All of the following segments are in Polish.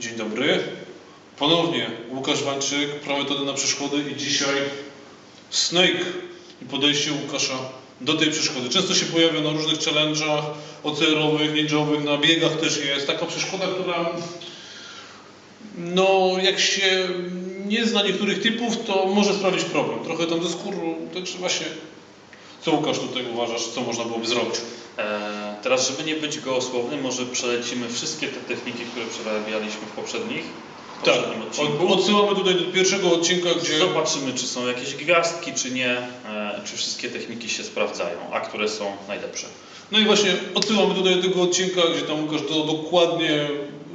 Dzień dobry. Ponownie Łukasz Wańczyk, prawe metody na przeszkody i dzisiaj Snake i podejście Łukasza do tej przeszkody. Często się pojawia na różnych challenge'ach OCR-owych, ninjowych, na biegach też jest. Taka przeszkoda, która no jak się nie zna niektórych typów, to może sprawić problem. Trochę tam ze skórą, także właśnie co Łukasz tutaj uważasz, co można byłoby zrobić? E, Teraz, żeby nie być gołosłownym, może przelecimy wszystkie te techniki, które przerabialiśmy w poprzednich w Tak, odcinku. od- odsyłamy tutaj do pierwszego odcinka, gdzie Zobaczymy, czy są jakieś gwiazdki, czy nie, e, czy wszystkie techniki się sprawdzają, a które są najlepsze. No i właśnie odsyłamy tutaj do tego odcinka, gdzie tam Łukasz to dokładnie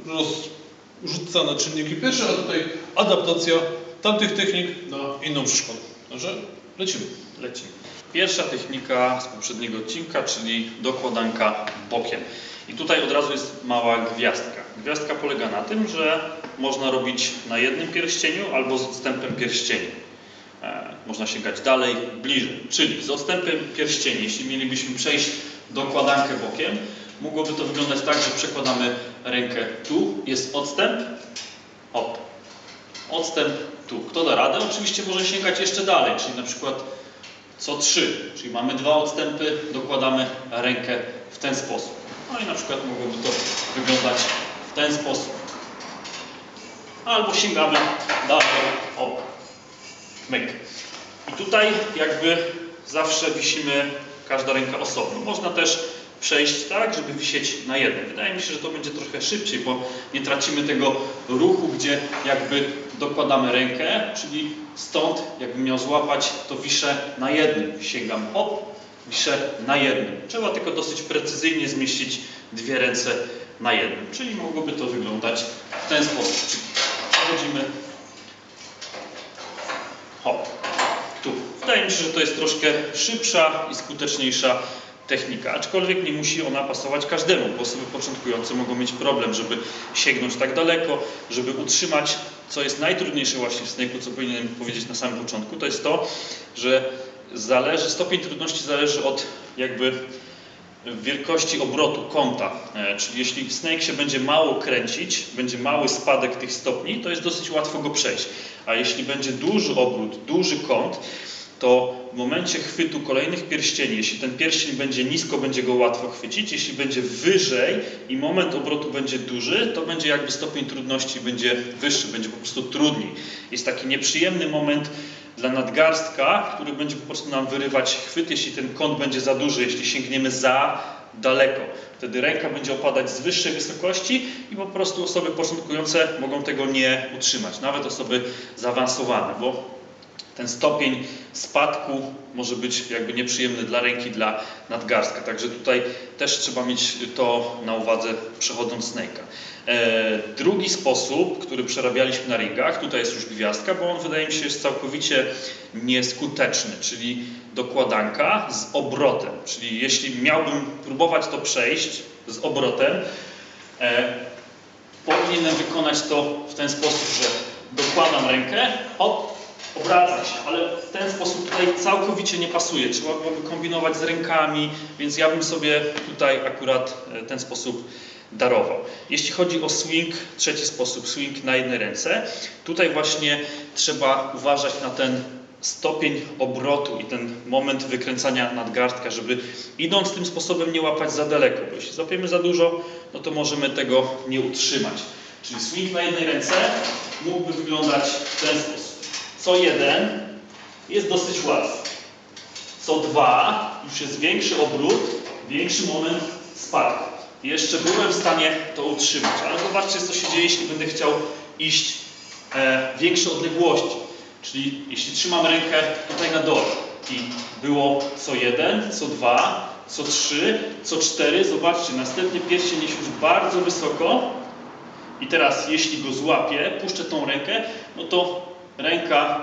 rozrzuca na czynniki pierwsze, a tutaj adaptacja tamtych technik na inną przeszkodę. Także lecimy. Lecimy. Pierwsza technika z poprzedniego odcinka, czyli dokładanka bokiem. I tutaj od razu jest mała gwiazdka. Gwiazdka polega na tym, że można robić na jednym pierścieniu albo z odstępem pierścieni. E, można sięgać dalej, bliżej. Czyli z odstępem pierścieni, jeśli mielibyśmy przejść dokładankę bokiem, mogłoby to wyglądać tak, że przekładamy rękę tu, jest odstęp, hop, odstęp tu. Kto da radę? Oczywiście może sięgać jeszcze dalej, czyli na przykład co trzy, czyli mamy dwa odstępy, dokładamy rękę w ten sposób. No i na przykład mogłoby to wyglądać w ten sposób. Albo sięgamy dalej, o, myk. I tutaj jakby zawsze wisimy każda ręka osobno. Można też przejść tak, żeby wisieć na jednym. Wydaje mi się, że to będzie trochę szybciej, bo nie tracimy tego ruchu, gdzie jakby dokładamy rękę, czyli stąd jakbym miał złapać, to wiszę na jednym. Sięgam hop, wiszę na jednym. Trzeba tylko dosyć precyzyjnie zmieścić dwie ręce na jednym. Czyli mogłoby to wyglądać w ten sposób. Przechodzimy hop, tu. Wydaje mi się, że to jest troszkę szybsza i skuteczniejsza technika, aczkolwiek nie musi ona pasować każdemu, bo osoby początkujące mogą mieć problem, żeby sięgnąć tak daleko, żeby utrzymać, co jest najtrudniejsze właśnie w snake'u, co powinienem powiedzieć na samym początku, to jest to, że zależy, stopień trudności zależy od jakby wielkości obrotu kąta. E, Czyli jeśli snake się będzie mało kręcić, będzie mały spadek tych stopni, to jest dosyć łatwo go przejść. A jeśli będzie duży obrót, duży kąt, to w momencie chwytu kolejnych pierścieni, jeśli ten pierścień będzie nisko, będzie go łatwo chwycić, jeśli będzie wyżej i moment obrotu będzie duży, to będzie jakby stopień trudności będzie wyższy, będzie po prostu trudniej. Jest taki nieprzyjemny moment dla nadgarstka, który będzie po prostu nam wyrywać chwyt, jeśli ten kąt będzie za duży, jeśli sięgniemy za daleko. Wtedy ręka będzie opadać z wyższej wysokości i po prostu osoby początkujące mogą tego nie utrzymać, nawet osoby zaawansowane, bo ten stopień spadku może być jakby nieprzyjemny dla ręki, dla nadgarstka. Także tutaj też trzeba mieć to na uwadze przechodząc snake'a. E, drugi sposób, który przerabialiśmy na ringach, tutaj jest już gwiazdka, bo on wydaje mi się jest całkowicie nieskuteczny, czyli dokładanka z obrotem. Czyli jeśli miałbym próbować to przejść z obrotem, e, powinienem wykonać to w ten sposób, że dokładam rękę, hop, obracam się, ale w ten sposób tutaj całkowicie nie pasuje. Trzeba byłoby kombinować z rękami, więc ja bym sobie tutaj akurat e, ten sposób darował. Jeśli chodzi o swing, trzeci sposób, swing na jednej ręce, tutaj właśnie trzeba uważać na ten stopień obrotu i ten moment wykręcania nadgarstka, żeby idąc tym sposobem nie łapać za daleko, bo jeśli złapiemy za dużo, no to możemy tego nie utrzymać. Czyli swing na jednej ręce mógłby wyglądać w ten sposób. Co jeden jest dosyć łatwy. Co dwa już jest większy obrót, większy moment spadku. Jeszcze byłem w stanie to utrzymać, ale zobaczcie co się dzieje, jeśli będę chciał iść e, większe odległości. Czyli jeśli trzymam rękę tutaj na dole i było co jeden, co dwa, co trzy, co cztery, zobaczcie, następny pierścień jest już bardzo wysoko i teraz jeśli go złapię, puszczę tą rękę, no to ręka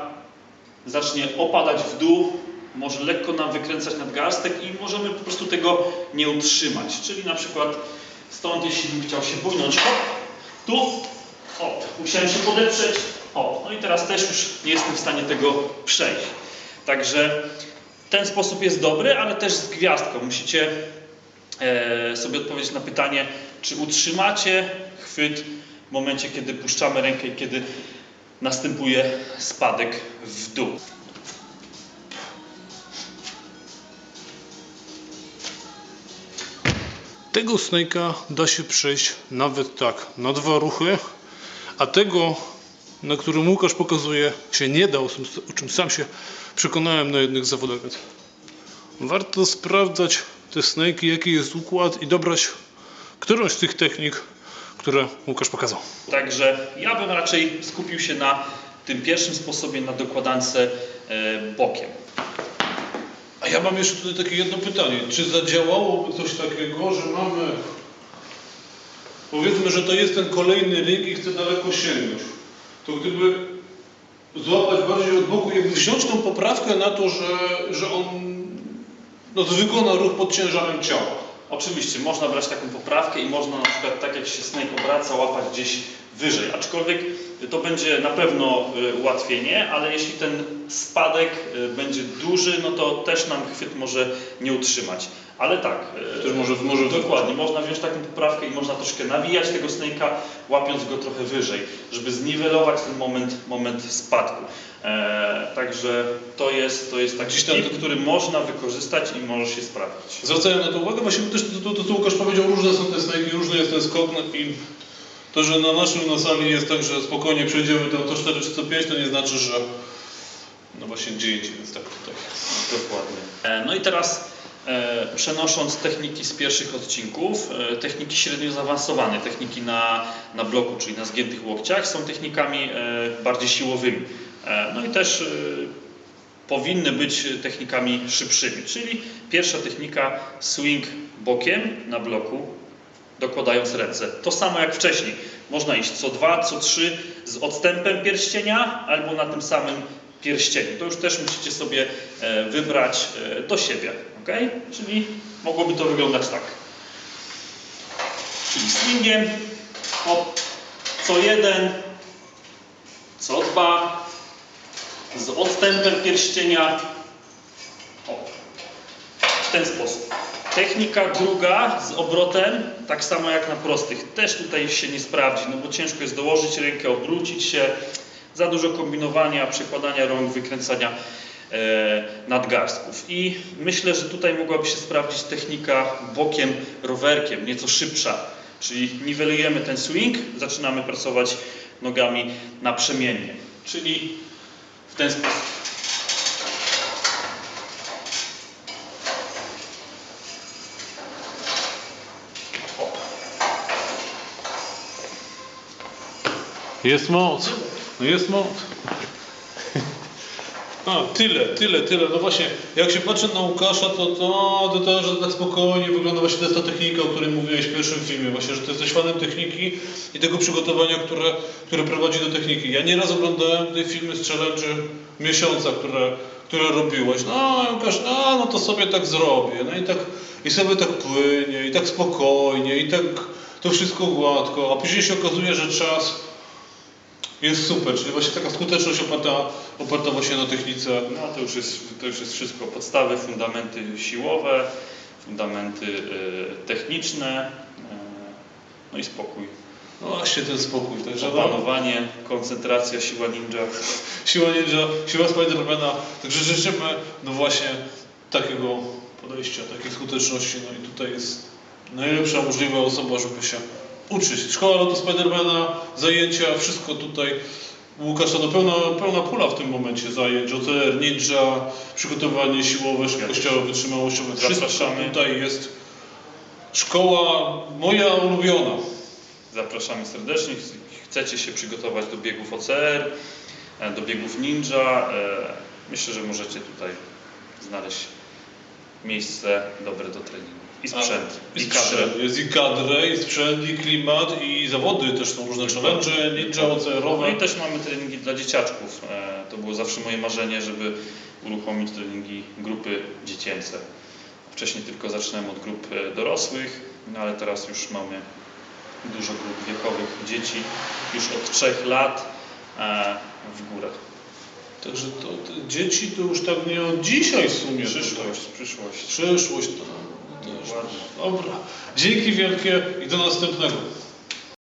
zacznie opadać w dół, może lekko nam wykręcać nadgarstek i możemy po prostu tego nie utrzymać. Czyli na przykład stąd, jeśli bym chciał się bójnąć, hop, tu, hop, musiałem się podeprzeć, hop. No i teraz też już nie jestem w stanie tego przejść. Także ten sposób jest dobry, ale też z gwiazdką. Musicie e, sobie odpowiedzieć na pytanie, czy utrzymacie chwyt w momencie, kiedy puszczamy rękę i kiedy następuje spadek w dół. Tego snake'a da się przejść nawet tak na dwa ruchy, a tego, na którym Łukasz pokazuje, się nie da, o czym, sam się przekonałem na jednych zawodach. Warto sprawdzać te snake'i, jaki jest układ i dobrać którąś z tych technik, które Łukasz pokazał. Także ja bym raczej skupił się na tym pierwszym sposobie, na dokładance e, bokiem. A ja mam jeszcze tutaj takie jedno pytanie. Czy zadziałałoby coś takiego, że mamy. Powiedzmy, że to jest ten kolejny ring i chcę daleko sięgnąć. To gdyby złapać bardziej od boku, jakby wziąć tą poprawkę na to, że, że on no, wykona ruch pod ciężarem ciała. Oczywiście można brać taką poprawkę i można na przykład tak jak się snake obraca łapać gdzieś wyżej, aczkolwiek to będzie na pewno y, ułatwienie, ale jeśli ten spadek y, będzie duży, no to też nam chwyt może nie utrzymać. Ale tak, y, Też może- może- dokładnie, można wziąć taką poprawkę i można troszkę nawijać tego snake'a, łapiąc go trochę wyżej, żeby zniwelować ten moment, moment spadku. E, także to jest, to jest taki tip, to- który można wykorzystać i może się sprawdzić. Zwracałem na to uwagę, właśnie też to, to, to co Łukasz powiedział, różne są te snajki, różny jest ten skok no i to, że na naszym na sali jest tak, że spokojnie przejdziemy to co 4 czy co 5, to nie znaczy, że no właśnie gdzie indziej, więc tak tutaj. Dokładnie. E, No i teraz e, przenosząc techniki z pierwszych odcinków, e, techniki średnio zaawansowane, techniki na, na bloku, czyli na zgiętych łokciach, są technikami e, bardziej siłowymi. E, No i też e, powinny być technikami szybszymi, czyli pierwsza technika swing bokiem na bloku, dokładając ręce. To samo jak wcześniej. Można iść co dwa, co trzy z odstępem pierścienia albo na tym samym pierścieniu. To już też musicie sobie e, wybrać e, do siebie. ok? Czyli mogłoby to wyglądać tak. Czyli swingiem o, co jeden, co dwa, z odstępem pierścienia. O, w ten sposób. Technika druga z obrotem, tak samo jak na prostych, też tutaj się nie sprawdzi, no bo ciężko jest dołożyć rękę, obrócić się, za dużo kombinowania, przekładania rąk, wykręcania e, nadgarstków. I myślę, że tutaj mogłaby się sprawdzić technika bokiem, rowerkiem, nieco szybsza, czyli niwelujemy ten swing, zaczynamy pracować nogami naprzemiennie, czyli w ten sposób. Jest moc, no jest moc. A, tyle, tyle, tyle. No właśnie, jak się patrzy na Łukasza, to to, to, to że tak spokojnie wygląda właśnie to jest ta technika, o której mówiłeś w pierwszym filmie, właśnie, że ty jesteś fanem techniki i tego przygotowania, które, które prowadzi do techniki. Ja nieraz oglądałem te filmy z miesiąca, które, które robiłeś. No, Łukasz, no, no to sobie tak zrobię. No i tak, i sobie tak płynie, i tak spokojnie, i tak to wszystko gładko, a później się okazuje, że czas jest super, czyli właśnie taka skuteczność oparta, oparta właśnie na technice. No to już jest, to już jest wszystko. Podstawy, fundamenty siłowe, fundamenty e, techniczne, e, no i spokój. No właśnie ten spokój, także no, Opanowanie, koncentracja, siła ninja. siła ninja, siła Spidermana, także życzymy no właśnie takiego podejścia, takiej skuteczności, no i tutaj jest najlepsza możliwa osoba, żeby się uczyć. Szkoła lotu Spidermana, zajęcia, wszystko tutaj Łukasza, no pełna, pełna pula w tym momencie zajęć, OCR, ninja, przygotowanie siłowe, szybkościowe, wytrzymałościowe, wszystko Zapraszamy. tutaj jest szkoła moja ulubiona. Zapraszamy serdecznie. Chcecie się przygotować do biegów OCR, e, do biegów ninja. e, Myślę, że możecie tutaj znaleźć miejsce dobre do treningu. I sprzęt, I i kadrę. sprzęt. Jest i kadrę, i sprzęt, i klimat, i zawody też są różne challenge, ninja, No OCR-owe. i też mamy treningi dla dzieciaczków. E, To było zawsze moje marzenie, żeby uruchomić treningi grupy dziecięce. Wcześniej tylko zaczynałem od grup e, dorosłych, no ale teraz już mamy dużo grup wiekowych dzieci, już od 3 lat e, w górę. Także to, dzieci to już tak nie od dzisiaj w sumie. Przyszłość, przyszłość. Przyszłość. Dobra. Dzięki wielkie i do następnego.